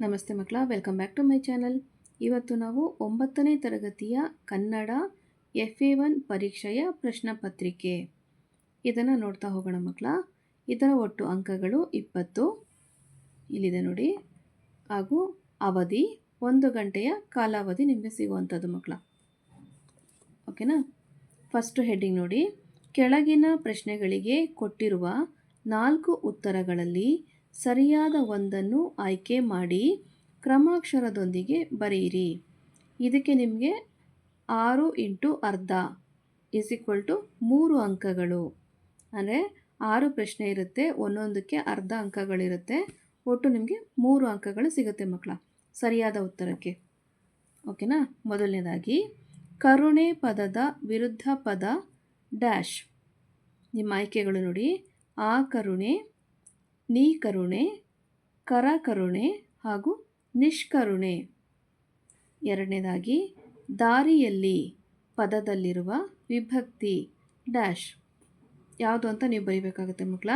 ನಮಸ್ತೆ ಮಕ್ಕಳ welcome back to my channel ಇವತ್ತು ನಾವು ಒಂಬತ್ತನೇ ತರಗತಿಯ ಕನ್ನಡ ಎಫ್ ಎ ಒನ್ ಪರೀಕ್ಷೆಯ ಪ್ರಶ್ನೆ ಪತ್ರಿಕೆ. ಇದನ್ನು ನೋಡ್ತಾ ಹೋಗೋಣ ಮಕ್ಕಳ. ಇದರ ಒಟ್ಟು ಅಂಕಗಳು ಇಪ್ಪತ್ತು. ಇಲ್ಲಿದೆ ನೋಡಿ. ಹಾಗೂ ಅವಧಿ ಒಂದು ಗಂಟೆಯ ಕಾಲಾವಧಿ ನಿಮಗೆ ಸಿಗುವಂಥದ್ದು ಮಕ್ಕಳ. ಓಕೆನಾ ಫಸ್ಟ್ ಹೆಡ್ಡಿಂಗ್ ನೋಡಿ. ಕೆಳಗಿನ ಪ್ರಶ್ನೆಗಳಿಗೆ ಕೊಟ್ಟಿರುವ ನಾಲ್ಕು ಉತ್ತರಗಳಲ್ಲಿ ಸರಿಯಾದ ಒಂದನ್ನು ಆಯ್ಕೆ ಮಾಡಿ ಕ್ರಮಾಕ್ಷರದೊಂದಿಗೆ ಬರೆಯಿರಿ. ಇದಕ್ಕೆ ನಿಮಗೆ ಆರು ಇಂಟು ಅರ್ಧ ಇಸ್ ಈಕ್ವಲ್ ಟು ಮೂರು ಅಂಕಗಳು. ಅಂದರೆ ಆರು ಪ್ರಶ್ನೆ ಇರುತ್ತೆ, ಒಂದೊಂದಕ್ಕೆ ಅರ್ಧ ಅಂಕಗಳಿರುತ್ತೆ. ಒಟ್ಟು ನಿಮಗೆ ಮೂರು ಅಂಕಗಳು ಸಿಗುತ್ತೆ ಮಕ್ಕಳ, ಸರಿಯಾದ ಉತ್ತರಕ್ಕೆ. ಓಕೆನಾ? ಮೊದಲನೇದಾಗಿ, ಕರುಣೆ ಪದದ ವಿರುದ್ಧ ಪದ ಡ್ಯಾಶ್ ನಿಮ್ಮ ಆಯ್ಕೆಗಳು ನೋಡಿ, ಆ ಕರುಣೆ ನೀ ಕರುಣೆ, ಕರ ಕರುಣೆ ಹಾಗೂ ನಿಷ್ಕರುಣೆ. ಎರಡನೇದಾಗಿ, ದಾರಿಯಲ್ಲಿ ಪದದಲ್ಲಿರುವ ವಿಭಕ್ತಿ ಡ್ಯಾಶ್. ಯಾವುದು ಅಂತ ನೀವು ಬರೀಬೇಕಾಗುತ್ತೆ ಮಕ್ಕಳ.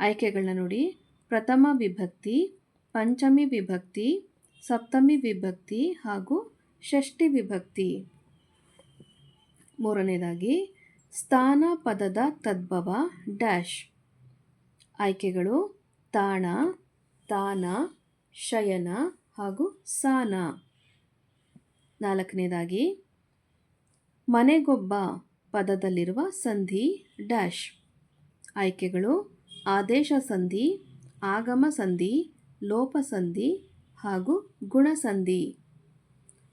ಆಯ್ಕೆಗಳನ್ನ ನೋಡಿ. ಪ್ರಥಮ ವಿಭಕ್ತಿ, ಪಂಚಮಿ ವಿಭಕ್ತಿ, ಸಪ್ತಮಿ ವಿಭಕ್ತಿ ಹಾಗೂ ಷಷ್ಠಿ ವಿಭಕ್ತಿ. ಮೂರನೇದಾಗಿ, ಸ್ಥಾನ ಪದದ ತದ್ಭವ ಡ್ಯಾಶ್. ಆಯ್ಕೆಗಳು ತಾಣ, ತಾನ, ಶಯನ ಹಾಗೂ ಸಾನ. ನಾಲ್ಕನೇದಾಗಿ, ಮನೆಗೊಬ್ಬ ಪದದಲ್ಲಿರುವ ಸಂಧಿ ಡ್ಯಾಶ್. ಆಯ್ಕೆಗಳು ಆದೇಶ ಸಂಧಿ, ಆಗಮ ಸಂಧಿ, ಲೋಪ ಸಂಧಿ ಹಾಗೂ ಗುಣಸಂಧಿ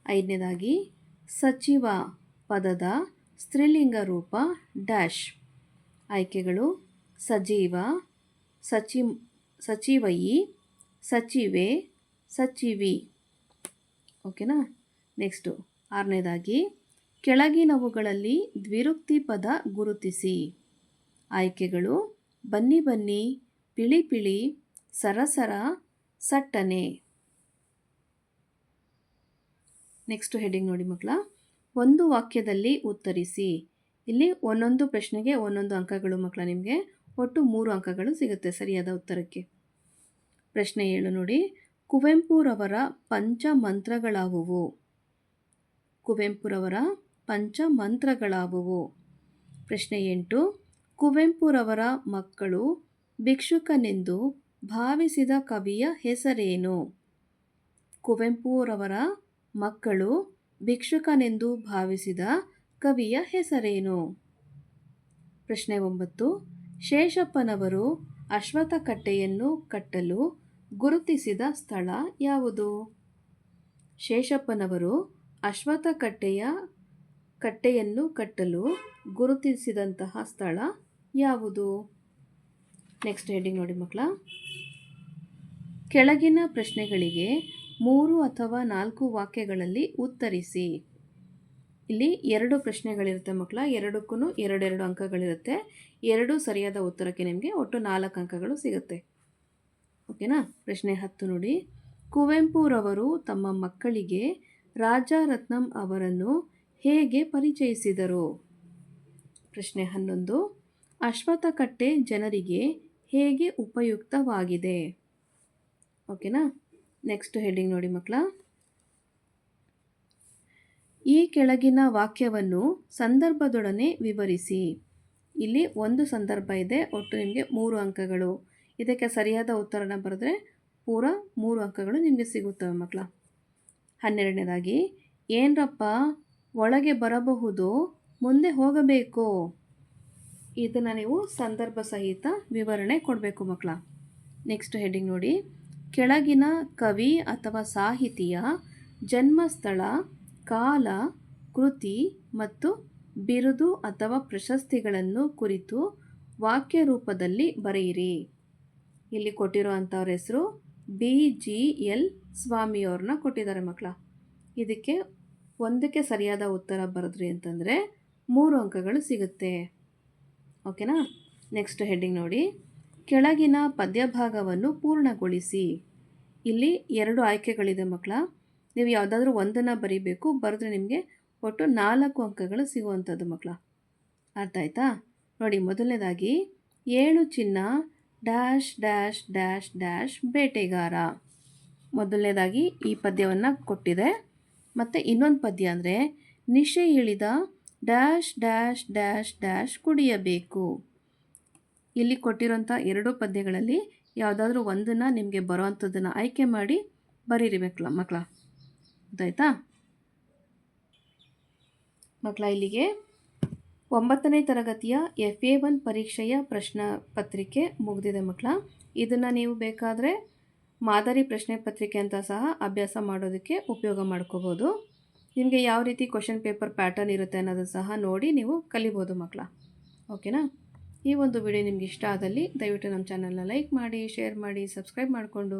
ಐದನೇದಾಗಿ, ಸಚಿವ ಪದದ ಸ್ತ್ರೀಲಿಂಗ ರೂಪ ಡ್ಯಾಶ್. ಆಯ್ಕೆಗಳು ಸಜೀವ ಸಚಿ ಸಚಿವಯಿ ಸಚಿವೆ, ಸಚಿವಿ. ಓಕೆನಾ? ನೆಕ್ಸ್ಟು ಆರನೇದಾಗಿ, ಕೆಳಗಿನವುಗಳಲ್ಲಿ ದ್ವಿರುಕ್ತಿ ಪದ ಗುರುತಿಸಿ. ಆಯ್ಕೆಗಳು, ಬನ್ನಿ ಬನ್ನಿ, ಪಿಳಿ ಪಿಳಿ, ಸರಸರ, ಸಟ್ಟನೆ. ನೆಕ್ಸ್ಟ್ ಹೆಡಿಂಗ್ ನೋಡಿ ಮಕ್ಕಳ. ಒಂದು ವಾಕ್ಯದಲ್ಲಿ ಉತ್ತರಿಸಿ. ಇಲ್ಲಿ ಒಂದೊಂದು ಪ್ರಶ್ನೆಗೆ ಒಂದೊಂದು ಅಂಕಗಳು ಮಕ್ಕಳ ನಿಮಗೆ. ಒಟ್ಟು ಮೂರು ಅಂಕಗಳು ಸಿಗುತ್ತೆ ಸರಿಯಾದ ಉತ್ತರಕ್ಕೆ. ಪ್ರಶ್ನೆ ಏಳು ನೋಡಿ. ಕುವೆಂಪುರವರ ಪಂಚಮಂತ್ರಗಳಾವುವು? ಕುವೆಂಪುರವರ ಪಂಚಮಂತ್ರಗಳಾವುವು? ಪ್ರಶ್ನೆ ಎಂಟು. ಕುವೆಂಪುರವರ ಮಕ್ಕಳು ಭಿಕ್ಷುಕನೆಂದು ಭಾವಿಸಿದ ಕವಿಯ ಹೆಸರೇನು? ಕುವೆಂಪುರವರ ಮಕ್ಕಳು ಭಿಕ್ಷುಕನೆಂದು ಭಾವಿಸಿದ ಕವಿಯ ಹೆಸರೇನು? ಪ್ರಶ್ನೆ ಒಂಬತ್ತು. ಶೇಷಪ್ಪನವರು ಅಶ್ವತ್ಥಕಟ್ಟೆಯನ್ನು ಕಟ್ಟಲು ಗುರುತಿಸಿದ ಸ್ಥಳ ಯಾವುದು? ಶೇಷಪ್ಪನವರು ಅಶ್ವಥಕಟ್ಟೆಯ ಕಟ್ಟೆಯನ್ನು ಕಟ್ಟಲು ಗುರುತಿಸಿದಂತಹ ಸ್ಥಳ ಯಾವುದು? ನೆಕ್ಸ್ಟ್ ಹೆಡಿಂಗ್ ನೋಡಿ ಮಕ್ಕಳ. ಕೆಳಗಿನ ಪ್ರಶ್ನೆಗಳಿಗೆ ಮೂರು ಅಥವಾ ನಾಲ್ಕು ವಾಕ್ಯಗಳಲ್ಲಿ ಉತ್ತರಿಸಿ. ಇಲ್ಲಿ ಎರಡು ಪ್ರಶ್ನೆಗಳಿರುತ್ತೆ ಮಕ್ಕಳ. ಎರಡಕ್ಕೂ ಎರಡೆರಡು ಅಂಕಗಳಿರುತ್ತೆ. ಎರಡು ಸರಿಯಾದ ಉತ್ತರಕ್ಕೆ ನಿಮಗೆ ಒಟ್ಟು ನಾಲ್ಕು ಅಂಕಗಳು ಸಿಗುತ್ತೆ. ಓಕೆನಾ? ಪ್ರಶ್ನೆ ಹತ್ತು ನೋಡಿ. ಕುವೆಂಪುರವರು ತಮ್ಮ ಮಕ್ಕಳಿಗೆ ರಾಜಾರತ್ನಂ ಅವರನ್ನು ಹೇಗೆ ಪರಿಚಯಿಸಿದರು? ಪ್ರಶ್ನೆ ಹನ್ನೊಂದು. ಅಶ್ವತ್ಥಕಟ್ಟೆ ಜನರಿಗೆ ಹೇಗೆ ಉಪಯುಕ್ತವಾಗಿದೆ? ಓಕೆನಾ? ನೆಕ್ಸ್ಟ್ ಹೆಡ್ಡಿಂಗ್ ನೋಡಿ ಮಕ್ಕಳ. ಈ ಕೆಳಗಿನ ವಾಕ್ಯವನ್ನು ಸಂದರ್ಭದೊಡನೆ ವಿವರಿಸಿ. ಇಲ್ಲಿ ಒಂದು ಸಂದರ್ಭ ಇದೆ, ಒಟ್ಟು ನಿಮಗೆ ಮೂರು ಅಂಕಗಳು. ಇದಕ್ಕೆ ಸರಿಯಾದ ಉತ್ತರನ ಬರೆದ್ರೆ ಪೂರ ಮೂರು ಅಂಕಗಳು ನಿಮಗೆ ಸಿಗುತ್ತವೆ ಮಕ್ಕಳ. ಹನ್ನೆರಡನೇದಾಗಿ, ಏನರಪ್ಪ, ಒಳಗೆ ಬರಬಹುದು, ಮುಂದೆ ಹೋಗಬೇಕು. ಇದನ್ನು ನೀವು ಸಂದರ್ಭ ಸಹಿತ ವಿವರಣೆ ಕೊಡಬೇಕು ಮಕ್ಕಳ. ನೆಕ್ಸ್ಟ್ ಹೆಡ್ಡಿಂಗ್ ನೋಡಿ. ಕೆಳಗಿನ ಕವಿ ಅಥವಾ ಸಾಹಿತಿಯ ಜನ್ಮಸ್ಥಳ ಕಾಲ, ಕೃತಿ ಮತ್ತು ಬಿರುದು ಅಥವಾ ಪ್ರಶಸ್ತಿಗಳನ್ನು ಕುರಿತು ವಾಕ್ಯ ರೂಪದಲ್ಲಿ ಬರೆಯಿರಿ. ಇಲ್ಲಿ ಕೊಟ್ಟಿರೋ ಅಂಥವ್ರ ಹೆಸರು ಬಿ ಜಿ ಎಲ್ ಸ್ವಾಮಿಯವ್ರನ್ನ ಕೊಟ್ಟಿದ್ದಾರೆ ಮಕ್ಕಳ. ಇದಕ್ಕೆ ಒಂದಕ್ಕೆ ಸರಿಯಾದ ಉತ್ತರ ಬರೆದ್ರಿ ಅಂತಂದರೆ ಮೂರು ಅಂಕಗಳು ಸಿಗುತ್ತೆ. ಓಕೆನಾ? ನೆಕ್ಸ್ಟ್ ಹೆಡ್ಡಿಂಗ್ ನೋಡಿ. ಕೆಳಗಿನ ಪದ್ಯಭಾಗವನ್ನು ಪೂರ್ಣಗೊಳಿಸಿ. ಇಲ್ಲಿ ಎರಡು ಆಯ್ಕೆಗಳಿದೆ ಮಕ್ಕಳ. ನೀವು ಯಾವುದಾದ್ರೂ ಒಂದನ್ನು ಬರೀಬೇಕು, ಬರೆದ್ರೆ ನಿಮಗೆ ಒಟ್ಟು ನಾಲ್ಕು ಅಂಕಗಳು ಸಿಗುವಂಥದ್ದು ಮಕ್ಕಳ ಅರ್ಥ ಆಯ್ತಾ? ನೋಡಿ, ಮೊದಲನೇದಾಗಿ, ಏಳು ಚಿನ್ನ ಡ್ಯಾಶ್ ಡ್ಯಾಶ್ ಡ್ಯಾಶ್ ಡ್ಯಾಶ್ ಬೇಟೆಗಾರ. ಮೊದಲನೇದಾಗಿ ಈ ಪದ್ಯವನ್ನು ಕೊಟ್ಟಿದೆ. ಮತ್ತು ಇನ್ನೊಂದು ಪದ್ಯ ಅಂದರೆ, ನಿಶೆ ಇಳಿದ ಡ್ಯಾಶ್ ಡ್ಯಾಶ್ ಡ್ಯಾಶ್ ಡ್ಯಾಶ್ ಕುಡಿಯಬೇಕು. ಇಲ್ಲಿ ಕೊಟ್ಟಿರೋಂಥ ಎರಡು ಪದ್ಯಗಳಲ್ಲಿ ಯಾವುದಾದ್ರೂ ಒಂದನ್ನು ನಿಮಗೆ ಬರೋವಂಥದ್ದನ್ನು ಆಯ್ಕೆ ಮಾಡಿ ಬರೀರಿ ಮಕ್ಕಳ ಮಕ್ಕಳ ಗೊತ್ತಾಯ್ತಾ? ಮಕ್ಕಳ ಇಲ್ಲಿಗೆ ಒಂಬತ್ತನೇ ತರಗತಿಯ ಎಫ್ ಎ ಒನ್ ಪರೀಕ್ಷೆಯ ಪ್ರಶ್ನೆ ಪತ್ರಿಕೆ ಮುಗಿದಿದೆ ಮಕ್ಕಳ ಇದನ್ನು ನೀವು ಬೇಕಾದರೆ ಮಾದರಿ ಪ್ರಶ್ನೆ ಪತ್ರಿಕೆ ಅಂತ ಸಹ ಅಭ್ಯಾಸ ಮಾಡೋದಕ್ಕೆ ಉಪಯೋಗ ಮಾಡ್ಕೋಬೋದು. ನಿಮಗೆ ಯಾವ ರೀತಿ ಕ್ವಶನ್ ಪೇಪರ್ ಪ್ಯಾಟರ್ನ್ ಇರುತ್ತೆ ಅನ್ನೋದು ಸಹ ನೋಡಿ ನೀವು ಕಲಿಬೋದು ಮಕ್ಕಳ ಓಕೆನಾ? ಈ ಒಂದು ವಿಡಿಯೋ ನಿಮ್ಗೆ ಇಷ್ಟ ಆದಲ್ಲಿ ದಯವಿಟ್ಟು ನಮ್ಮ ಚಾನಲ್ನ ಲೈಕ್ ಮಾಡಿ ಶೇರ್ ಮಾಡಿ ಸಬ್ಸ್ಕ್ರೈಬ್ ಮಾಡಿಕೊಂಡು.